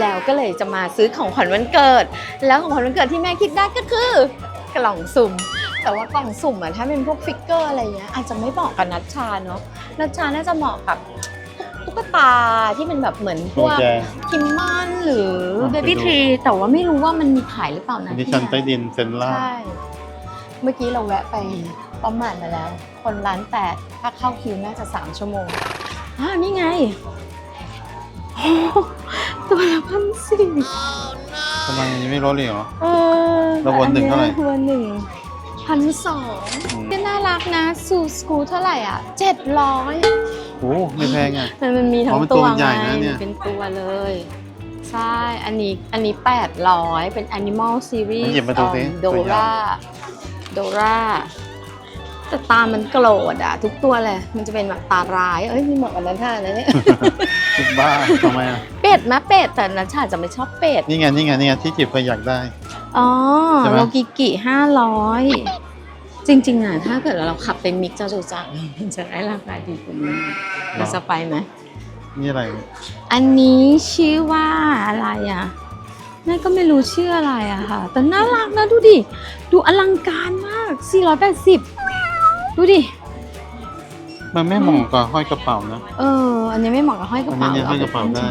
แล้วก็เลยจะมาซื้อของขวัญวันเกิด แล้วของขวัญวันเกิดที่แม่คิดได้ก็คือกล่องสุ่ม แต่ว่ากล่องสุ่มอะถ้าเป็นพวกฟิกเกอร์อะไรเงี้ยอาจจะไม่เหมาะกับนัชชาเนาะนัชชาน่าจะเหมาะกับตุ๊กตาที่เป็นแบบเหมือนพกุญวกแจคิมมอนหรืออะเบบี้ไปดูทรีแต่ว่าไม่รู้ว่ามันมีขายหรือเปล่านะอันนี้ที่ชั้นเนี่ยใต้ดินเซนล่างใช่เมื่อกี้เราแวะไปป้อมหมานมาแล้ว คนร้านแปดถ้าเข้าคิวน่าจะสามชั่วโมงอ้าวนี่ไงโอ้ ตัวละพันสี่ทำไมยังไม่ลดเลยเหรอ เออแล้ววนหนึ่งเท่าไหร่ วันหนึ่งพันสองอืมนี่น่ารักนะซูสกูเท่าไหร่อะเจ็ดร้อยโอ้ไม่แพงอะ มันมันมีทั้อ๋งอมันตัตัววมันใหญ่ไงนะเนี่ยมันเป็นตัวเลย ใช่ อันนี้อันนี้แปดร้อยเป็น Animal มัน Series หยิบมาดูสิโดตัวใหญ่ราโดราแต่ตามันโกรธอะทุกตัวเลย มันจะเป็นแบบตาร้าย เอ้ยมีหมวกอันนั้นท่านะเนี่ยคิดบ้าทำไมอะเป็ ดมะเป็ดแต่นัชชาจะไม่ชอบเป็ด นี่ไงนี่ไงนี่ไงที่จิบเคยอยากได้ อ๋อใช่ไหม โลกิกิห้าร้อยจริงๆอะถ้าเกิดเราขับไปมิกจะดูจักรมันจะได้ราคาดีกว่านี้เราจะไปไหม นี่อะไรอันนี้ชื่อว่าอะไรอะแม่ก็ไม่รู้ชื่ออะไรอะค่ะ แต่น่ารักนะดูดิ ดูอลังการมาก 480 ดูดิ มันไม่เหมาะกับห้อยกระเป๋านะเออ อันนี้ไม่เหมาะกับห้อยกอัระนนี้เป๋าเนี่ยห้อยกระเป๋าได้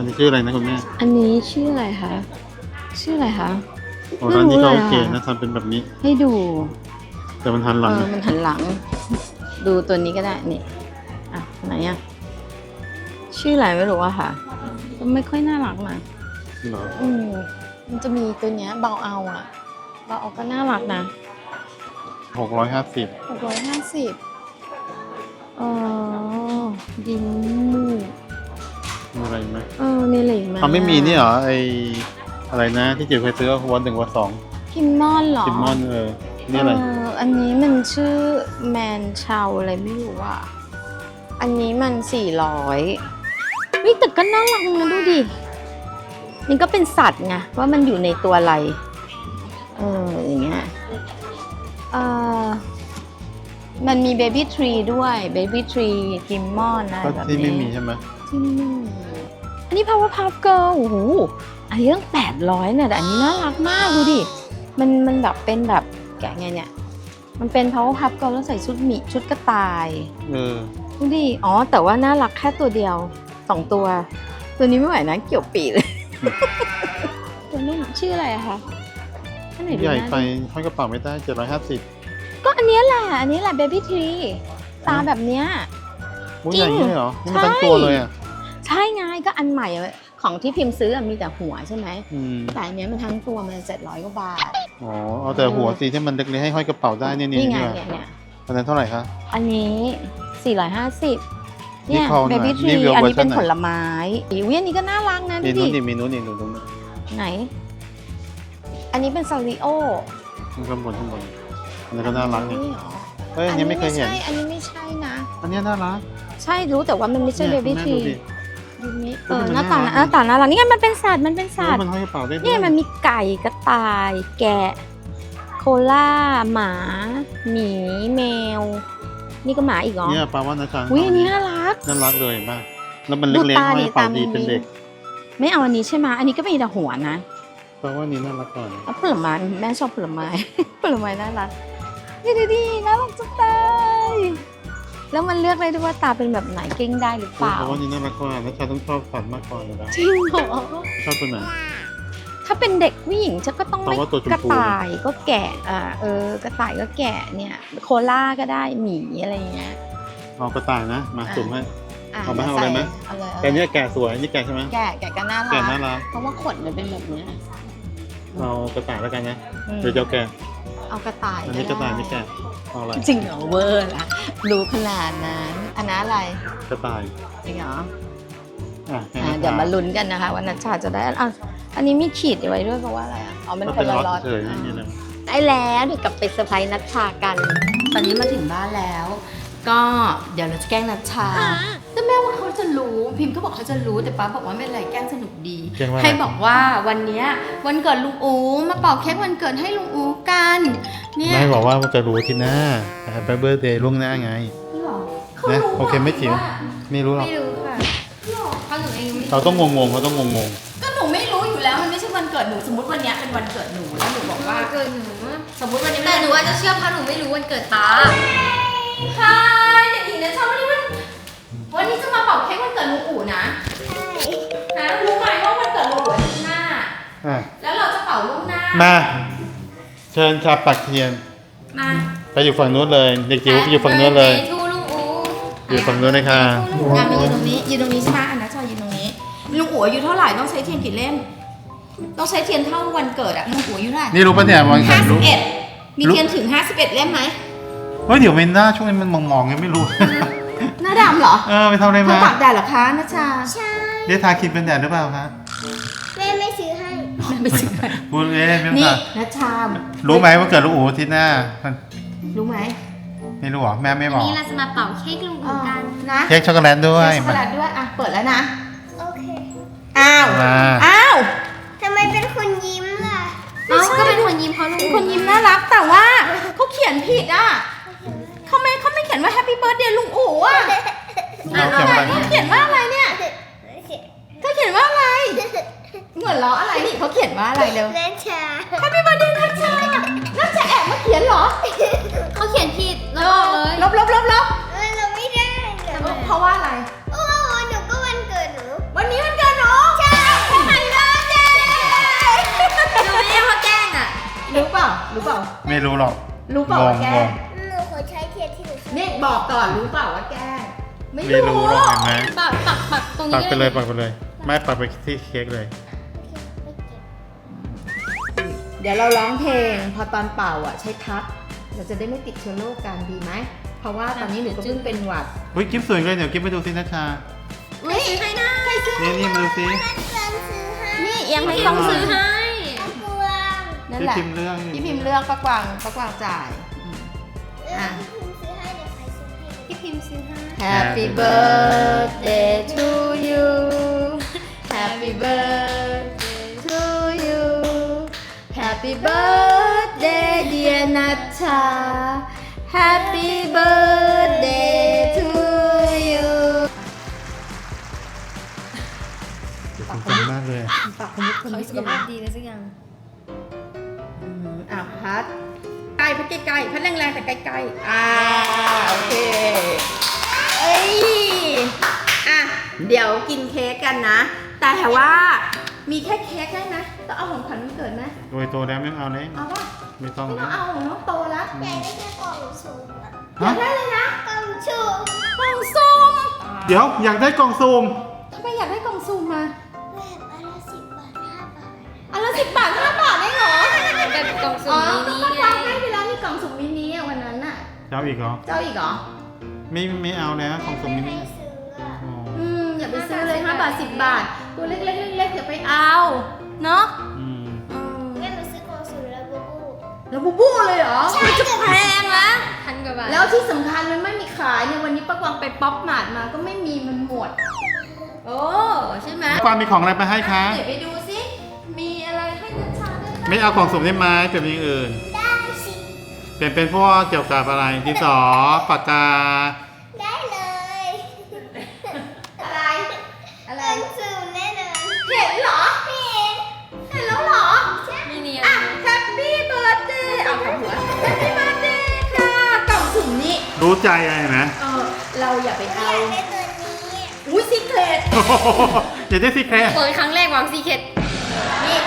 อันนี้ชื่ออะไรนะคุณแม่อันนี้ชื่ออะไรคะชื่ออะไรคะโอ้ร้านนี้ไม่รู้ก็เลยโอเคอะนะทำเป็นแบบนี้ ให้ดู แต่มันหันหลังเออนะมันหันหลัง ดูตัวนี้ก็ได้นี่อะไหนอะชื่ออะไรไม่รู้อะค่ะก็ไม่ค่อยน่ารักนะเหรออืมมันจะมีตัวเนี้ยเบาเอาอะเบาเอาก็น่ารักนะหกร้อยห้าสิบหกร้อยห้าสิบอ๋อดินมู มีอะไรไหมเออมีอะไรอีกไหมเขาไม่มีนี่เหรอไออะไรนะ ที่จิบเคยซื้อวันหนึ่งวันสองคิมมอนเหรอกิมมอนเออนี่อะไรเอันนี้มันชื่อแมนชาวอะไรไม่รู้อะอันนี้มันสี่ร้อยวิแต่ก็น่ารักนะดูดิมันก็เป็นสัตว์ไงว่ามันอยู่ในตัวอะไรเอออย่างเงี้ยเออมันมีเบบี้ทรีด้วยเบบี้ทรีกิมมอนอะไรก็แบบที่นี้ไม่มีใช่ไหม ที่ไม่มีอันนี้ Power Puff Girl โอ้โหอันนี้ตั้งแปดร้อยเนี่ยแต่อันนี้น่ารักมากดูดิ มันมันแบบเป็นแบบแกะไงเนี่ย มันเป็น Power Puff Girl แล้วใส่ชุดหมีชุดกระต่าย เออดูดิ อ๋อ แต่ว่าน่ารักแค่ตัวเดียวสองตัว ตัวนี้ไม่ไหวนะ เกี่ยวปีเลย ตัวนู้นชื่ออะไรอะคะอันไหนดูใหญ่น่าไปห้อยกระเป๋าไม่ได้เจ็ดร้อยห้าสิบก็อันเนี้ยแหละ อันนี้แหละ Baby Tree ตาแบบเนี้ย มุ้ยจริใหงญ่นี่เหรอ นี่มันใช่ทั้งตัวเลยอะ ใช่ไงก็อันใหม่อะของที่พิมพ์ซื้ออะมีแต่หัวใช่ไหม อืมแต่อันเนี้ยมันทั้งตัวมันเจ็ดร้อยกว่าบาท อ๋อเอาแต่หัวสีที่มันเล็กๆให้ห้อยกระเป๋าได้เนี่ยนี่นี่ไงนี่ว่ะเนี่ยเนี่ยอันนั้นเท่าไหร่คะ อันนี้ 450 เนี่ยนี่เขาเบบี้ทรีรีวิวอันนี้เป็นเวอร์ชันไหน ผลไม้อุ้ยอันนี้ก็น่ารักนะดูมีนู้นดินี่มีนู้นนี่ดูตรงนั้นไหน อันนี้เป็นซาริโอข้างบนข้างบนอันนี้ก็น่ารักนี่นี่เหรอเฮ้ยอันนี้ไม่เคยเห็น ใช่อันนี้ไม่ใช่นะ อันนี้น่ารักใช่รู้แต่ว่ามันไม่ใช่เบนี่ยบี้คุณทรีแม่ดูดิ ดูนี้เอเอออหมัน้านตาน่ารักหน้าตาน่ารักนี่ไงมันเป็นสัตว์มันเป็นสัตว์มันห้อยกระเป๋าได้ด้วยเนี่ยมันมีไก่กระต่าย แกะ โคล่าหมา หมีแมว นี่ก็หมาอีกเหรอเนี่ยปาว่านะจ๊ะอุ้ยอันนี้น่ารักน่ารักเลยเห็นป่ะแล้วมันดูเล็กตาๆห้อยดิกระเป๋าตามันดีเป็นมีเด็ก ไม่เอาอันนี้ใช่ไหมอันนี้ก็มีแต่หัวนะแปลว่านี่น่ารักก่อนเอาผลไม้แม่ชอบผลไม้ผลไม้น่ารักนี่ดูดิน่ารักจังเลย แล้วมันเลือกได้ด้วยว่าตาเป็นแบบไหนเก้งได้หรือเปล่า เพราะว่านี่น่ารักกว่านะจ๊ะต้องชอบสัตว์มากกว่าเลยนะจริงเหรอ ชอบตัวไหน ถ้าเป็นเด็กผู้หญิงฉันก็ต้องแต่ไม่ว่าตัวชมพู กระต่ายก็แกะอ่าเออกระต่ายก็แกะเนี่ย โคล่าก็ได้หมีอะไรเงี้ยเอากระต่ายนะ มาอะสุ่มให้ะเอาไหมเอาอะไรไหมเอาเลยเอาแต่เลยเนี้ยแกะสวยนี่แกะใช่ไหมแกะแกะก็น่าแกะรัน่ากรักเพราะว่าขนมันเป็นแบบเนี้ยเอากระต่ายแล้วกันนะอืมเดี๋ยวจะเอาแกะ เอากระต่ายอันนี้กระต่ายนี่แกะเอาอะไรจริงเหรอเวอร์ละรู้ขนาดนั้นอันนั้นอะไรกระต่ายจริงเหรออะให้อ่านะเดี๋ยวมาลุ้นกันนะคะว่านัชชาจะได้อะอันนี้มีขีดไว้ด้วยเพราะว่าอะไรอะอ๋อมันก็คเป็นนละล็อตล็อตเฉยๆอย่างนี้เลยได้แล้วเดี๋ยวกลับไปเซอร์ไพรส์นัชชากัน ตอนนี้มาถึงบ้านแล้ว ก็เดี๋ยวเราจะแกล้งนัชชาแต่แม่ว่าเขาจะรู้พิมพ์ก็บอกเขาจะรู้แต่ป้าบอกว่าไม่เป็นไรแกล้งสนุกดี แกล้งว่าอะไรให้บอกว่าวันเนี้ยวันเกิดลุงอูมาเป่าเค้กวันเกิดให้ลุงอูกันเนี่ยไม่บอกว่าจะรู้ที่หน้าแฮปปี้เบิร์ดเดย์ล่วงหน้าไงหรอเขานะรู้โอเคไม่จิ๋วว่าไม่รู้หรอกไม่รู้ค่ะหรอเขาถึงเองไม่เราต้องงงๆเขาต้องงงก็หนูเกิดหนูสมมติวันเนี้ยเป็นวันเกิดหนูแล้วหนูบอกว่าเกิดหนูสมมติวันนี้แต่หนูอาจจะเชื่อเพราะหนูไม่รู้วันเกิดป้าค่ะเด็กหญิงนะชอบวันนี้วันวันนี้จะมาเป่าเค้กวันเกิดลุงอู๋นะนะ มา เชิญชาปักเทียน มาไปอยู่ฝั่งนู้นเลย เด็กจิ๋วไปอยู่ฝั่งนู้นเลย ทูลุงอูอยู่ฝั่งนู้นเลยค่ะงานมายืนตรงนี้ยืนตรงนี้ใช่ไหมอันนะชอยยืนตรงนี้ลุงอู๋อายุเท่าไหร่ต้องใช้เทียนกี่เล่ม ต้องใช้เทียนเท่าวันเกิดอะลุงอู๋อายุเท่าไหร่นี่รู้ปะเนี่ยวันเกิห้าดสิรู้บเอ็ดมีเทียนถึงห้าสิบเอ็ดเล่มไหมเฮ้ยเดี๋ยวเมนหน้าช่วงนี้มันมองๆไงไม่รู้ หน้าดำเหรอเออไปทำอะไรเธอมาตากแดดเหรอคะนัชชา ใช่เรียกทาครีมเป็นแดดหรือเปล่าคะแม่ไม่ซื้อให้ ไม่ซื้อพูดเล่นไม่นี่ค่ะนัชชารู้ไหมว่าเกิดลูกอูอาทิตย์หน้ามันรู้ไหมไม่รู้เหรอแม่ไม่บอกนี่เราจะมาเป่าเค้กลุงอูกัน นะเค้กช็อกโกแลตด้วย ช็อกโกแลตด้วยอะเปิดแล้วนะโอเค อ้าวมา อ้าวทำไมเป็นคนยิ้มล่ะเอ้าก็เป็นคนยิ้มเพราะลุงเป็นอูคนยิ้มน่ารักแต่ว่าเขาเขียนผิดอะเขาไม่เขาไม่เขียนว่า Happy Birthday ลุงอู๋อะเอาเขียนไปเขาเขียนว่าอะไรเนี่ยเขาเขียนว่าอะไร เหมือนล้ออะไรนี่ เขาเขียนว่าอะไรเร็วแม่ชา Happy Birthday นัชชานัชชาแอบมาเขียนเหรอ เขาเขียนผิดแล้วบอกเลยลบลบลบลบเออเราไม่ได้เหรอเพราะว่าอะไรโอ้โหหนูก็วันเกิดหนูวันนี้มันเกิดน้องใช่ Happy Birthday หนูไม่ได้มาแกล้งอะรู้เปล่ารู้เปล่าไม่รู้หรอกรู้เปล่างว่างแกล้งงหนูขอใช้เทียนที่หนูซื้อนี่บอกก่อนรู้เปล่าว่าแกล้งไม่ไม่รู้หรอกเห็นไหมปักปักปักตรงปันี้กไปเลยปักไปเลย ไม่ปักไปที่เค้กเลย เดี๋ยวเราร้องเพลง พอตอนเป่าอะใช้ทับเราจะได้ไม่ติดเชื้อโรคกันดีไหม เพราะว่าตอนนี้หนูก็เพิ่งเป็นหวัดเฮ้ยกิฟต์สวยเลยเดี๋ยวกิฟต์ไปดูสินัชชาไม่ซื้อให้นะใครซื้อนี่นี่มาดูสิเพื่อนซื้อให้นี่ยังไม่พี่ต้ต้อองงซื้ซื้ออให้ให้กวางนั่นพี่แหละพิมพ์เรื่องพี่พิมพ์เลือกประกวางประกวางจ่ายอืมเออพี่พิมพ์ซื้อให้เดี๋ยวใครซื้อให้พี่พิมพ์ซื้อให้ Happy birthday Happy birthday dear Nacha Happy birthday to you เดี๋ยวผมจำมากเลยปากคุณมุกคุณเขามุกสุขภาพดีเลยสักอย่างอืมอะพัดใกล้พัดใกล้ๆพัดแรงๆแต่ใกล้ๆอ่าโอเคเอ้ยอะเดี๋ยวกินเค้กกันนะ แต่ว่า มีแค่เค้กได้ไหมต้องเอาของขวัญวันเกิดไหมโดยโตแล้วไม่เอาเลยเอาป่ะไม่ต้องไม่ต้แล้องวเอาของน้องโตแล้วอยากได้แค่กล่องสุ่มอะอยากได้เลยนะกล่องสุ่มกล่องซุ่มเดี๋ยวอยากได้กล่องซูมทำไมอยากได้กล่องซุ่มมาแบบอันละสิบบาทห้าบาทอันละสิบบาทห้าบาทได้เหรอแบบกล่องสุ่อ๋มอมิก็นิป้าไง วางให้ไปแล้วมีกล่องสุ่มมินิอะวันนั้นน่ะ จะเอาอีกเหรอเจ้าอีกเหรอ ไม่ไม่เอาแล้วกล่องซูมมินิไม่ซื้ออะอ๋ออืมอย่า ไปซื้อเลย5บาท10บาท ตัวเล็กๆเล็กๆอย่าไปเอาเนาะอืมอืมแม่มาซื้อกล่องสุ่มแล้วบูบูแล้วบูบูเลยเหรอมันจะแพงนะพันกว่าบาทแล้วที่สำคัญมันไม่มีขายเนี่ยวันนี้ป้ากวางไปป๊อปมาร์ทมาก็ไม่มีมันหมด โอ้ใช่ไหมกวางมีของอะไรมาให้คะ เดี๋ยวไปดูสิมีอะไรให้นัชชาได้บ้างไม่เอาของสุ่มได้ไหมเปลี่ยนเป็นอย่างอื่น ได้สิ เปลี่ยนเป็นพวกเกี่ยวกับอะไรดินสอปากกา รู้ใจอะไรเห็นไหมเออเราอย่าไปอเอายากได้ตัวนี้อุ้ยซีเครตโอ้โหอยากได้สิแครเปิดครั้งแรกวางซีเคทนี่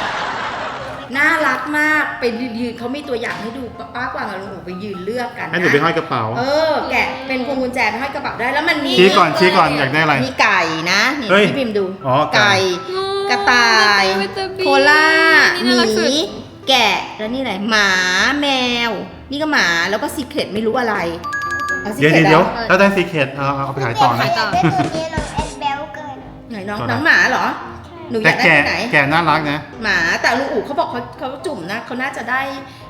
น่ารักมากไปยืนเขามีตัวอย่างให้ดูป้ากวางกับลุงอู๋ไปยืนเลือกกันให้หนูไปห้อยกระเป๋า เออ แกะเป็นพวงกุญแจไปห้อยกระเป๋าได้แล้วมันมีชี้ก่อนชี้ก่อนอยากได้อะไรมีไก่นะนี่เฮ้ยพี่พิมพ์ดูอ๋อไก่กระต่ายโคล่าหนี่น่ารักสุด มีแกะแล้วนี่อะไรหมาแมว นี่ก็หมาแล้วก็ซีเครตไม่รู้อะไร อาเดี๋ยว Secret เดี๋ยวอาถ้าได้ซีเคทเอาเอาไปขายต่อนะอยากได้ตัวนี้น้องแอนเบลเกิน ไหนน้องตัวไหน น้องหมาเหรอ หนูอแต่ยากได้แกะตัวไหน แกะน่ารักนะหมาแต่ลุงอู๋เขาบอกเขาเขาจุ่มนะเขาน่าจะได้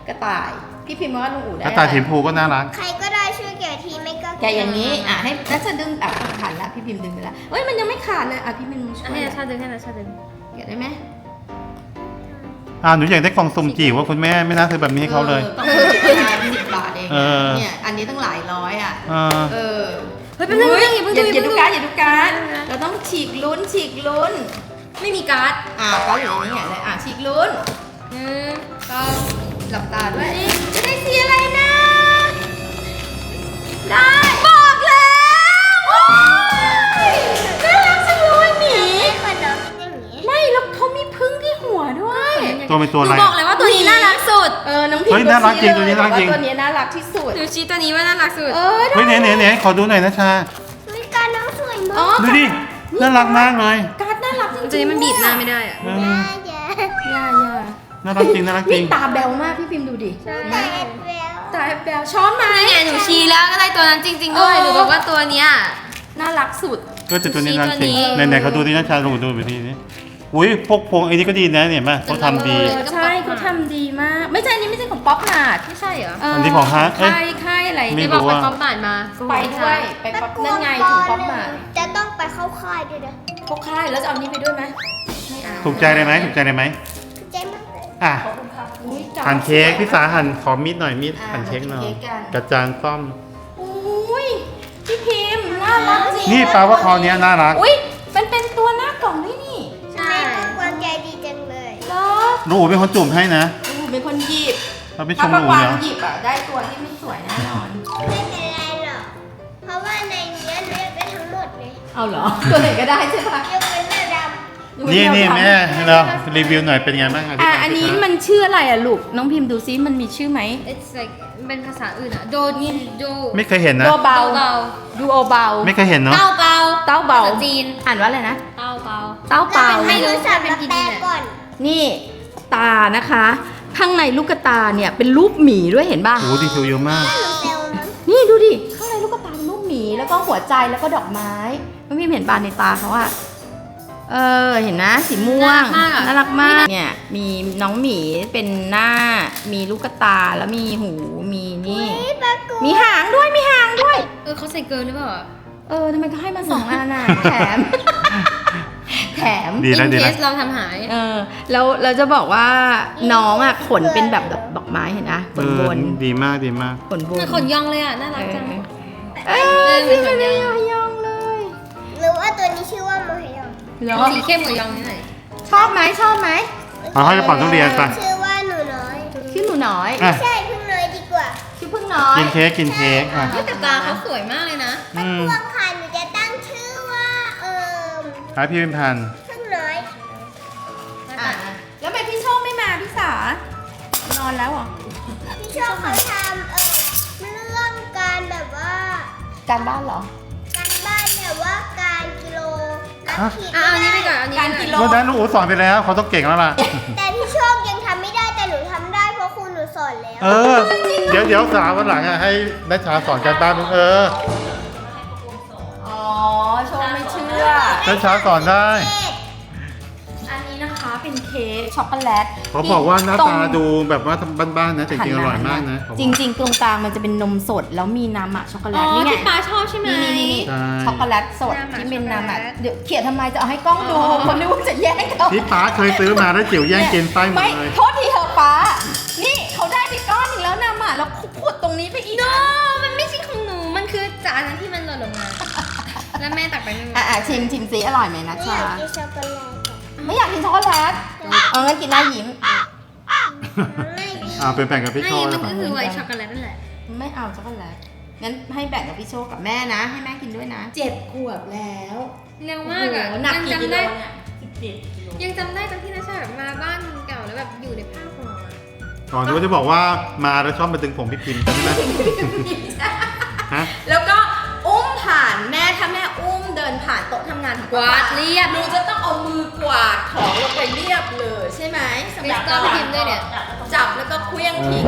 กระต่าย พี่พิมพ์ว่าลุงอู๋ได้ถ้าตาถีมพูก็น่ารัก ใครก็ได้ช่วยแกะทีไม่ก็แกะอย่างนี้ อะให้นัชดึงอะขาดละพี่พิมพ์ดึงไปละเอ้ยมันยังไม่ขาดเลย อะพี่พิมพ์ช่วยให้นาชาดึงให้นาชาดึงแกะได้ไหมอ่าหนูอยากได้กล่องสุ่มจิ๋วว่าคุณแม่ไม่น่าซื้อแบบนี้ให้เขาเลย ออต้องสิบบาทสิบ บาทเองเออ เนี่ยอันนี้ต้องหลายร้อยอะเออเออเฮ้ยเป็นเรื่องอย่าเพิ่งอย่าดูอย่าดูการดอย่าดูการดเราต้องฉีกลุ้นฉีกลุ้น ไม่มีการ์ดอ่าก็อยู่ในนี้ไงเลยอะฉีกลุ้นหนึ่งสองหลับตาด้วยจะได้สีอะไรนะ ได้บอกแล้วโอ๊ยน่ารักจังเลยหมีคนน้องเป็นอย่างนี้ไม่แล้วเขามีพึ่งที่หัวด้วย ตัวเป็นตัวอะไร หนูบอกเลยว่าตัวนี้น่ารักสุด เออน้องพิมเฮ้ยพ์น่ารักจริงดูตัวนี้สิน่ารักจริงว่าตัวนี้น่ารักที่สุด หนูชี้ตัวนี้ว่าน่ารักสุด เออเฮ้ยเนี่ยเนี่ยเนี่ยขอดูหน่อยนะชามีการน้องสวยมาอ๋อกดูดิ น่ารักมากเลยการ์ดน่ารักจริงๆตัวนี้มันบีบหน้าไม่ได้อะเออน่าจะอย่าอย่าน่ารักจริงน่ารักจรินี่งตาแบวมากพี่พิมพ์ดูดิ แต่แอบแววตาแบวช้อนมานี่ไงหนูชี้แล้วก็ได้ตัวนั้นจริงๆด้วยเออ หนูบอกว่าตัวเนี้ย น่ารักสุด ก็จะตัวนี้น่ารักจริงตัวนี้ ไหนๆเขาดูที่นะชาดูดูไปทีนี้ อุ้ยพวกพวงไอ้นี่ก็ดีนะเนี่ยมาเขาทำดีเออใช่เขาทำดีมาก ไม่ใช่อันนี้ไม่ใช่ของป๊อปนาดไม่ใช่เหรออันนี้ของฮาร์ดเอ้ย ค่ายค่ายอะไรไม่ ที่รู้บอกไปว่าคอมบานมาไปด้วยไปป๊อปนั่นไงถึงป๊อปมาจะต้องไปเข้าค่ายด้วยนะพวกค่ายแล้วจะเอานี้ไปด้วยไหมไม่เอาถูกใจเลยไหมถูกใจเลยไหมถูกใจมากเลยอะขอบคุณค่ะอุ๊ยจับ หั่นเค้กพี่สาหั่นขอมีดหน่อยมีดอะหั่นเค้กหน่อย หั่นเค้กกัน กระจานซ่อม อุ้ยพี่พิมพ์น่ารักจริงนี่แปลว่าคอเนี้ยน่ารัก อุ้ยมันเป็นตัวหน้ากล่องด้วยนี่ เหรอหนูเป็นคนจุ่มให้นะอู้เป็นคนหยิบเราไปชถ้ามหประนูกวางเดี๋ยวหยิบอะได้ตัวที่ไม่สวยแน่นอน ไม่เป็นไรหรอก เพราะว่าในเนี้ยเลือกได้ทั้งหมดเลยเอาเหรอ ตัวไหนก็ได้ใช่ปะยกเว้นหน้าดนี่นี่แม่เรารีวิวหน่อยเป็นไงบ้างอธิอะบายอันนี้สิคะมันชื่ออะไรอะลูก น้องพิมพ์ดูซิมันมีชื่อไหม it's like เป็นภาษาอื่นอะโดนี่โดไม่เคยเห็นนะโดเบา เบาดูโอเบา ไม่เคยเห็นเนาะ เต้าเบาเต้าเบา ภษจีน อ่านว่าอะไรนะ เต้าเบา เต้าำเปาไม่รู้รู้สับเป็มากี่แปลดินอะก่อน นี่ ตานะคะ ข้างในลูกตาเนี่ยเป็นรูปหมีด้วยเห็นป่ะ โอ้โหดีเทลเยอะมากหนูเซลมั้งนี่ดูดิ ข้างในลูกตาเป็นรูปหมีแล้วก็หัวใจแล้วก็ดอกไม้น้องพิมเห็นปานในตาเขาอะเออเห็นนะสีม่วงน่ารักมากเนี่ยมีน้องหมีเป็นหน้า มีลูกตาแล้วมีหูมีนี่นี่ปลากูมีหางด้วยมีหางด้วย เออเขาใส่เกินหรือเปล่าอะเออทำไมก็ให้มาสองอันน่ะ แถมแถ มดีแล้ว in ดีแล้ว case เราทำหาย เออแล้วเราจะบอกว่าน้องอะขนเป็นแบบดอกดอกไม้เห็นนะขเอนอบนดีมากดีมากขนบเหมืนอนขนยองเลยอะน่ารักจัง เออเออที่เหมืมัอนนไม่ขนยองยองเลยหรือว่าตัวนี้ชื่อว่าโมเฮยองเหรอสีเข้มกว่ายองนิดหน่อยชอบไหมชอบไหมเอาให้กระเป๋าทุเรียนไปชื่อว่าหนูน้อยชื่อหนูน้อยอะใช่เพิ่งน้อยดีกว่าชื่อพึ่งน้อยกินเค้กกินเค้กอะ เฮ้ยแต่ตาเขาสวยมากเลยนะอืม พวงค่ะหนูจะตั้งชื่อว่าเอิม หาพี่เป็นพันธุ์เพิ่งน้อยอะแล้วทำไมพี่โชคไม่มาพี่สานอนแล้วเหรอพี่ชอบเขาทำเออเรื่องการแบบว่าการบ้านเหรอ การบ้านแบบว่าการกิโลนับผิดอะเอาอันนี้ไปก่อนเอาอันนี้การไปกิก่อนโลวันนั้นลูกอู๋สอนไปแล้วเขาต้องเก่งแล้วล่ะ แต่พี่โชคยังทำไม่ได้แต่หนูทำได้เพราะครูหนูสอนแล้ว เออ เดี๋ยวเดี๋ยวสาววันหลังอะให้นัชชาสอนการบ้านมึงเอออ๋อ ชื่อนัชชาสอนได้ อันนี้นะคะเป็นเค้กช็อกโกแลตเขาบอกว่าหน้าตรงตาดูแบบว่าบ้านๆนะแต่จริงๆอร่อยมากนะจริง ๆ ตรงกลางมันจะเป็นนมสดแล้วมีน้ำอะช็อกโกแลอ๋ตอนี่ไงที่ปลาชอบใช่ไหมนี่นี่นี่ใช่ช็อกโกแลตสดน้ำอะที่เป็นน้ำอะช็อกโกแลตเดี๋ยวเขียนทำไมจะเอาให้กล้องดูคนนึกว่าจะแย่งเขาที่ป้าเคยซื้อมาแล้วจิ๋วแย่งกินไส้หมดไม่เลยโทษทีเถอะป้านี่เขาได้ไปก้อนหนึงแล้วน้ำอะแล้วขุดตรงนี้ไปอีกโนมั แล้วแม่ตักไปนึ่งอะอะชิมชิมซิอร่อยไหมนะไม่อชายากกินช็อกโกแลตอะไม่อยากกินช็อกโกแลตเอางั้นกินหน้ายิ้ม ไม่ดีอ่าเป็นแบ่งกับพี่ไม่โชมันนะคก็รับคือไวท์ช็อกโกแลตนั่นแหละไม่เอาช็อกโกแลตงั้นให้แบ่งกับพี่โชคกับแม่นะ ให้แม่กินด้วยนะเจ็ดขวบแล้วเร็วมากอะโโหหนักยังกี่กิจำโลได้เนี่ยสิบเจ็ดกิโลยังจำได้ตอนที่นาชาแบบมาบ้านเก่าแล้วแบบอยู่ในผ้าห่ออะก่อนที่ว่าจะบอกว่ามาแล้วชอบมาดึงผมพี่พิมพ์ใช่ไหมฮำงานของกวาดเรียบ หนูจะต้องเอามือกวาดของลงไปเรียบเลยใช่ไหมสำหรับมีสตอรี่พิมพ์ด้วยเนี่ย จับแล้วก็เคลี้ยงทิ้ง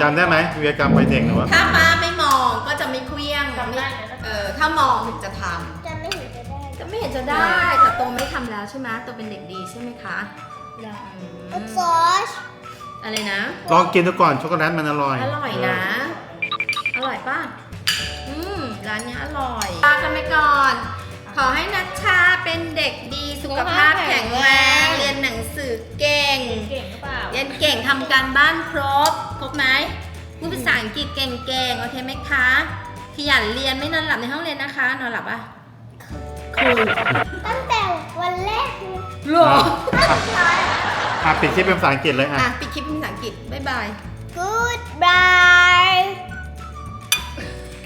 จำได้ไหมวีรกรรมวัยเด็กหนูวะถ้าป้าไม่มองก็จะไม่เคลี้ยงไม่เออถ้ามองถึงจะทจะไม่เห็นจะได้ำจะไม่เห็นจะได้ แต่โตไม่ทำแล้วใช่ไหมโตเป็นเด็กดีใช่ไหมคะอืมซอสอะไรนะ ลองกินดูก่อนช็อกโกแลตมันอร่อย อร่อยนะ อร่อยป่ะอืมร้านเนี้ยอร่อยลากันไปก่อน ขอให้นัชชาเป็นเด็กดีสุขภาพแข็งแรง เรียนหนังสือเก่ง เก่งหรือเปล่าเรียนเก่งทำการบ้านครบ ครบไหมพูดภาษาอังกฤษเก่งๆ โอเคไหมคะ ขยันเรียนไม่นอนหลับในห้องเรียนนะคะ นอนหลับป่ะคือตั้งแต่วันแรกเลยหรออะอะปิดคลิปเป็นภาษาอังกฤษเลยอะ อะปิดคลิปเป็นภาษาอังกฤษ บ๊ายบาย Goodbye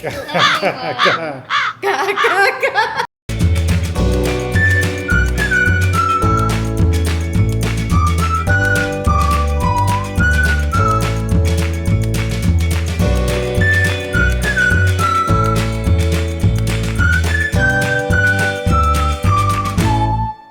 กากากา